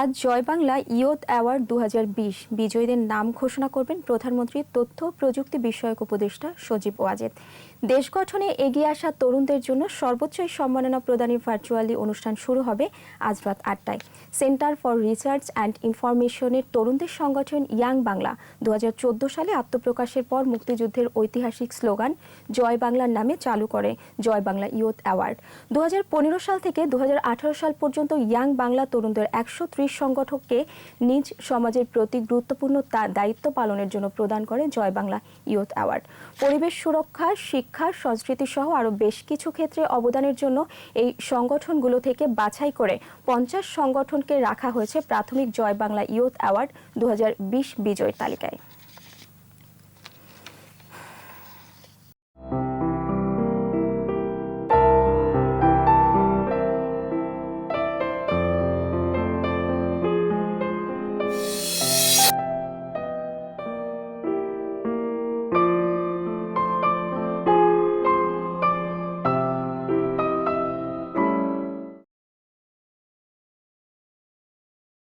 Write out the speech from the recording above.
আজ জয় বাংলা ইয়ত অ্যাওয়ার্ড দু হাজার বিশ। বিজয়ীদের নাম ঘোষণা করবেন প্রধানমন্ত্রীর তথ্য প্রযুক্তি বিষয়ক উপদেষ্টা সজীব ওয়াজেদ। দেশ গঠনে এগিয়ে আসা তরুণদের জন্য সর্বোচ্চ সম্মাননা প্রদানের ভার্চুয়ালি অনুষ্ঠান শুরু হবে আজ রাত আটটায়। সেন্টার ফর রিসার্চ অ্যান্ড ইনফরমেশনের তরুণদের সংগঠন ইয়াং বাংলা দু হাজার চোদ্দ সালে আত্মপ্রকাশের পর মুক্তিযুদ্ধের ঐতিহাসিক স্লোগান জয় বাংলার নামে চালু করে জয় বাংলা ইয়ত অ্যাওয়ার্ড। দু হাজার পনেরো সাল থেকে দু হাজার আঠারো সাল পর্যন্ত ইয়াং বাংলা তরুণদের একশো ত্রিশ ত্রিশ সংগঠককে নিজ সমাজের প্রতি গুরুত্বপূর্ণ দায়িত্ব পালনের জন্য প্রদান করে জয় বাংলা ইয়ুথ অ্যাওয়ার্ড। পরিবেশ সুরক্ষা, শিক্ষা, সংস্কৃতি সহ আরও বেশ কিছু ক্ষেত্রে অবদানের জন্য এই সংগঠনগুলো থেকে বাছাই করে পঞ্চাশ সংগঠনকে রাখা হয়েছে প্রাথমিক জয় বাংলা ইয়ুথ অ্যাওয়ার্ড দু বিজয়ী তালিকায়।